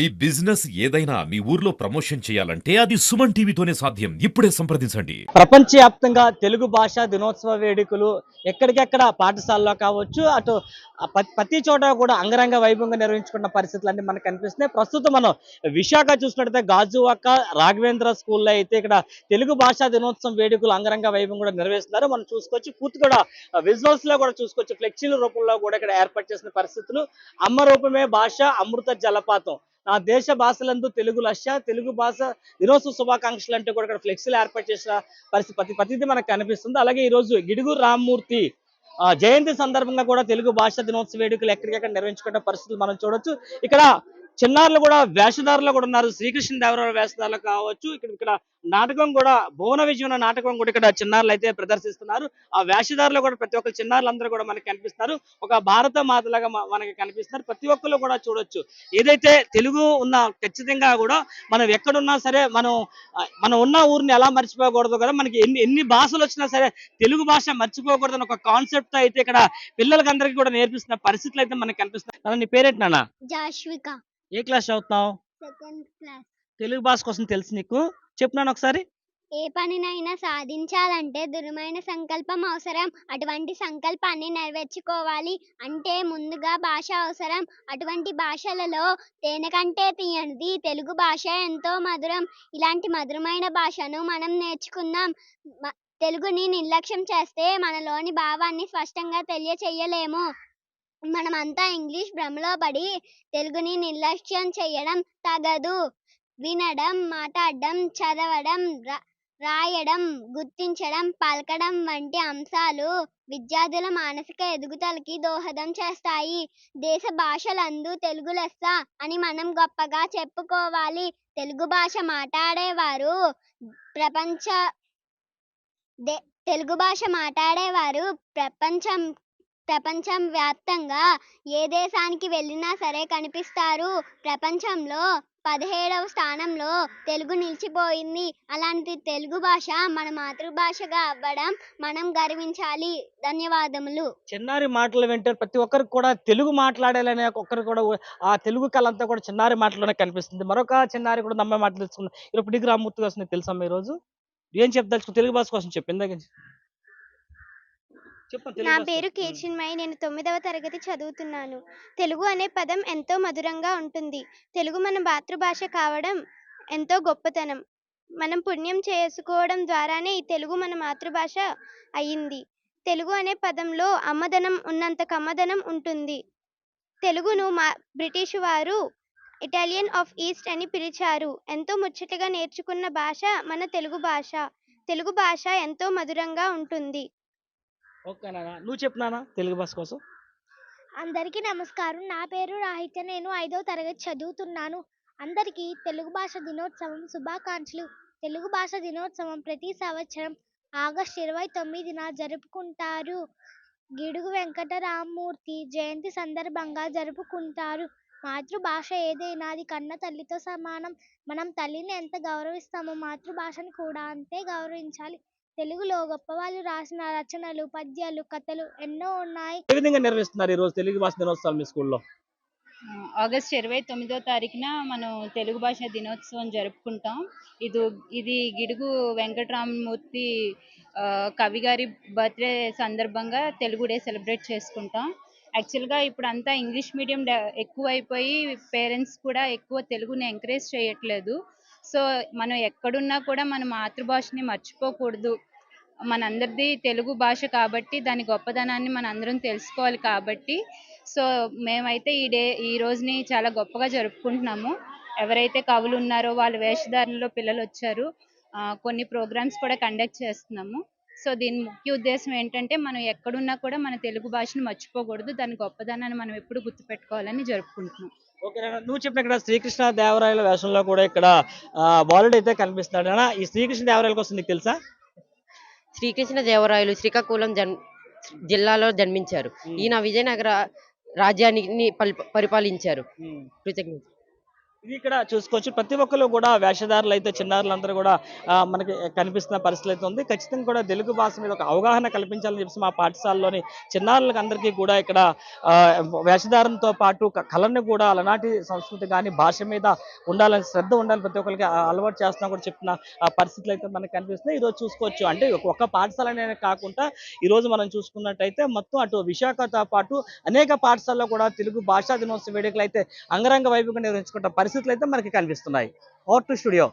ఈ బిజినెస్ ఏదైనా మీ ఊర్లో ప్రమోషన్ చేయాలంటే అది సుమన్ టీవీతోనే సాధ్యం. ఇప్పుడే సంప్రదించండి. ప్రపంచవ్యాప్తంగా తెలుగు భాష దినోత్సవ వేడుకలు ఎక్కడికెక్కడ పాఠశాలలో కావచ్చు అటు ప- ప్రతి చోట కూడా అంగరంగ వైభవంగా నిర్వహించుకున్న పరిస్థితులు అన్ని మనకు కనిపిస్తున్నాయి. ప్రస్తుతం మనం విశాఖ చూసినట్టయితే గాజువాక రాఘవేంద్ర స్కూల్లో అయితే ఇక్కడ తెలుగు భాషా దినోత్సవం వేడుకలు అంగరంగ వైభవం కూడా నిర్వహిస్తున్నారు. మనం చూసుకోవచ్చు పూర్తి కూడా విజువల్స్లో కూడా చూసుకోవచ్చు. ఫ్లెక్సీల రూపంలో కూడా ఇక్కడ ఏర్పాటు చేసిన పరిస్థితులు. అమ్మ రూపమే భాష అమృత జలపాతం. నా దేశ భాషలందు తెలుగు లక్ష తెలుగు భాష దినోత్సవ శుభాకాంక్షలు అంటే కూడా ఇక్కడ ఫ్లెక్సీలు ఏర్పాటు చేసిన పరిస్థితి ప్రతి ప్రతిదీ మనకు కనిపిస్తుంది. అలాగే ఈ రోజు గిడుగు రామ్మూర్తి ఆ, జయంతి సందర్భంగా కూడా తెలుగు భాష దినోత్సవ వేడుకలు ఎక్కడికెక్కడ నిర్వహించుకునే పరిస్థితులు మనం చూడొచ్చు. ఇక్కడ చిన్నారులు కూడా వేషధారులు కూడా ఉన్నారు. శ్రీకృష్ణ దేవరాయ వేషధారులు కావచ్చు. ఇక్కడ ఇక్కడ నాటకం కూడా భువన విజయం నాటకం కూడా ఇక్కడ చిన్నారులు అయితే ప్రదర్శిస్తున్నారు. ఆ వేషధారులు కూడా ప్రతి ఒక్క చిన్నారులందరూ కూడా మనకి కనిపిస్తారు. ఒక భారత మాతలాగా మనకి కనిపిస్తున్నారు. ప్రతి ఒక్కరు కూడా చూడొచ్చు. ఏదైతే తెలుగు ఉన్న ఖచ్చితంగా కూడా మనం ఎక్కడున్నా సరే మనం మనం ఉన్న ఊరిని ఎలా మర్చిపోకూడదు కదా? మనకి ఎన్ని ఎన్ని భాషలు వచ్చినా సరే తెలుగు భాష మర్చిపోకూడదు అని ఒక కాన్సెప్ట్ అయితే ఇక్కడ పిల్లలకి అందరికీ కూడా నేర్పిస్తున్న పరిస్థితులు అయితే మనకి కనిపిస్తున్నాయి నీ పేరేంటి నాన్న? జాష్విక. ఏ క్లాస్ చదువుతున్నావు? Second class. తెలుగు భాష కోసం తెలుసు నీకు. చెప్పు నాన్న ఒకసారి. ఏ పనినైనా సాధించాలంటే దృఢమైన సంకల్పం అవసరం. అటువంటి సంకల్పాన్ని నెరవేర్చుకోవాలి అంటే ముందుగా భాష అవసరం. అటువంటి భాషలలో తేనె కంటే తీయనిది తెలుగు భాష ఎంతో మధురం. ఇలాంటి మధురమైన భాషను మనం నేర్చుకుందాం. తెలుగుని నిర్లక్ష్యం చేస్తే మనలోని భావాన్ని స్పష్టంగా తెలియచేయలేము. మనమంతా ఇంగ్లీష్ భ్రమలో పడి తెలుగుని నిర్లక్ష్యం చేయడం తగదు. వినడం మాట్లాడడం చదవడం రాయడం గుర్తించడం పలకడం వంటి అంశాలు విద్యార్థుల మానసిక ఎదుగుదలకి దోహదం చేస్తాయి. దేశ భాషలందు తెలుగు లెస్స అని మనం గొప్పగా చెప్పుకోవాలి. తెలుగు భాష మాట్లాడేవారు ప్రపంచ దే- తెలుగు భాష మాట్లాడేవారు ప్రపంచం ప్రపంచం వ్యాప్తంగా ఏ దేశానికి వెళ్ళినా సరే కనిపిస్తారు. ప్రపంచంలో పదిహేడవ స్థానంలో తెలుగు నిలిచిపోయింది. అలాంటి తెలుగు భాష మన మాతృభాషగా అవ్వడం మనం గర్వించాలి. ధన్యవాదములు. చిన్నారి మాటలు వింటే ప్రతి ఒక్కరికి కూడా తెలుగు మాట్లాడాలనే ఒక్కరు కూడా ఆ తెలుగు కళ అంతా కూడా చిన్నారి మాటలోనే కనిపిస్తుంది. మరొక చిన్నారి కూడా నమ్మే మాటలు తెలుసుకుందాం. ఇప్పుడు డిగ్రీ రామ్మూర్తి కోసం నీకు తెలుసా రోజు ఏం చెప్దలుచుకో తెలుగు భాష కోసం చెప్పింది ఇందాక నుంచి. చెప్పు తెలుగు నా పేరు. కేచిన్మయి. నేను తొమ్మిదవ తరగతి చదువుతున్నాను. తెలుగు అనే పదం ఎంతో మధురంగా ఉంటుంది. తెలుగు మన మాతృభాష కావడం ఎంతో గొప్పతనం. మనం పుణ్యం చేసుకోవడం ద్వారానే ఈ తెలుగు మన మాతృభాష అయ్యింది తెలుగు అనే పదంలో అమ్మదనం ఉన్నంత కమ్మదనం ఉంటుంది. తెలుగును మా బ్రిటిష్ వారు ఇటాలియన్ ఆఫ్ ఈస్ట్ అని పిలిచారు. ఎంతో ముచ్చటగా నేర్చుకున్న భాష మన తెలుగు భాష. తెలుగు భాష ఎంతో మధురంగా ఉంటుంది. ఓకే నాన్న. నువ్వు చెప్పు నాన్న తెలుగు భాష కోసం. అందరికీ నమస్కారం. నా పేరు రాహిత్య. నేను ఐదో తరగతి చదువుతున్నాను. అందరికీ తెలుగు భాష దినోత్సవం శుభాకాంక్షలు. తెలుగు భాష దినోత్సవం ప్రతి సంవత్సరం ఆగస్టు ఇరవై తొమ్మిదిన జరుపుకుంటారు. గిడుగు వెంకటరామమూర్తి జయంతి సందర్భంగా జరుపుకుంటారు. మాతృభాష ఏదైనా అది కన్న తల్లితో సమానం. మనం తల్లిని ఎంత గౌరవిస్తామో మాతృభాషను కూడా అంతే గౌరవించాలి. తెలుగులో గొప్ప వాళ్ళు రాసిన రచనలు పద్యాలు కథలు ఎన్నో ఉన్నాయి. ఏ విధంగా నిర్వహిస్తున్నారు ఈ రోజు తెలుగు భాష దినోత్సవం మీ స్కూల్లో? ఆగస్ట్ ఇరవై తొమ్మిదో తారీఖున మనం తెలుగు భాష దినోత్సవం జరుపుకుంటాం. ఇది ఇది గిడుగు వెంకటరామమూర్తి ఆ, కవి గారి బర్త్డే సందర్భంగా తెలుగు డే సెలబ్రేట్ చేసుకుంటాం. యాక్చువల్గా ఇప్పుడు అంతా ఇంగ్లీష్ మీడియం ఎక్కువైపోయి పేరెంట్స్ కూడా ఎక్కువ తెలుగుని ఎంకరేజ్ చేయట్లేదు. సో మనం ఎక్కడున్నా కూడా మన మాతృభాషని మర్చిపోకూడదు. మనందరిది తెలుగు భాష కాబట్టి దాని గొప్పదనాన్ని మన అందరం తెలుసుకోవాలి కాబట్టి. సో మేమైతే ఈ డే ఈ రోజుని చాలా గొప్పగా జరుపుకుంటున్నాము. ఎవరైతే కవులు ఉన్నారో వాళ్ళ వేషధారణలో పిల్లలు వచ్చారు కొన్ని ప్రోగ్రామ్స్ కూడా కండక్ట్ చేస్తున్నాము. సో దీని ముఖ్య ఉద్దేశం ఏంటంటే మనం ఎక్కడున్నా కూడా మన తెలుగు భాషను మర్చిపోకూడదు. దాని గొప్పదనాన్ని మనం ఎప్పుడు గుర్తుపెట్టుకోవాలని జరుపుకుంటున్నాం. నువ్వు చెప్పిన ఇక్కడ శ్రీకృష్ణ దేవరాయల వేషంలో కూడా ఇక్కడ బాలుడు అయితే కనిపిస్తున్నాడు. ఈ శ్రీకృష్ణ దేవరాయల కోసం నీకు తెలుసా? శ్రీకృష్ణ దేవరాయలు శ్రీకాకుళం జన్ జిల్లాలో జన్మించారు. ఈయన విజయనగర రాజ్యాన్ని పల్- పరిపాలించారు. కృతజ్ఞత ఇది ఇక్కడ చూసుకోవచ్చు. ప్రతి ఒక్కరు కూడా వేషధారులు అయితే చిన్నారులందరూ కూడా మనకి కనిపిస్తున్న పరిస్థితి అయితే ఉంది. ఖచ్చితంగా కూడా తెలుగు భాష మీద ఒక అవగాహన కల్పించాలని చెప్పి మా పాఠశాలలోని చిన్నారులకు అందరికీ కూడా ఇక్కడ ఆ, వేషధారంతో పాటు కళను కూడా అలనాటి సంస్కృతి కానీ భాష మీద ఉండాలని శ్రద్ధ ఉండాలని ప్రతి ఒక్కరికి అలవాటు చేస్తున్నా కూడా చెప్తున్న ఆ పరిస్థితులు అయితే మనకు కనిపిస్తున్నాయి. ఈరోజు చూసుకోవచ్చు. అంటే ఒక- ఒక్క పాఠశాలనే కాకుండా ఈ రోజు మనం చూసుకున్నట్టయితే మొత్తం అటు విశాఖతో పాటు అనేక పాఠశాలలో కూడా తెలుగు భాషా దినోత్సవ వేడుకలు అయితే అంగరంగ వైభవంగా నిర్వహించుకుంటాం పరిస్థితులు అయితే మనకి కనిపిస్తున్నాయి. Over to studio.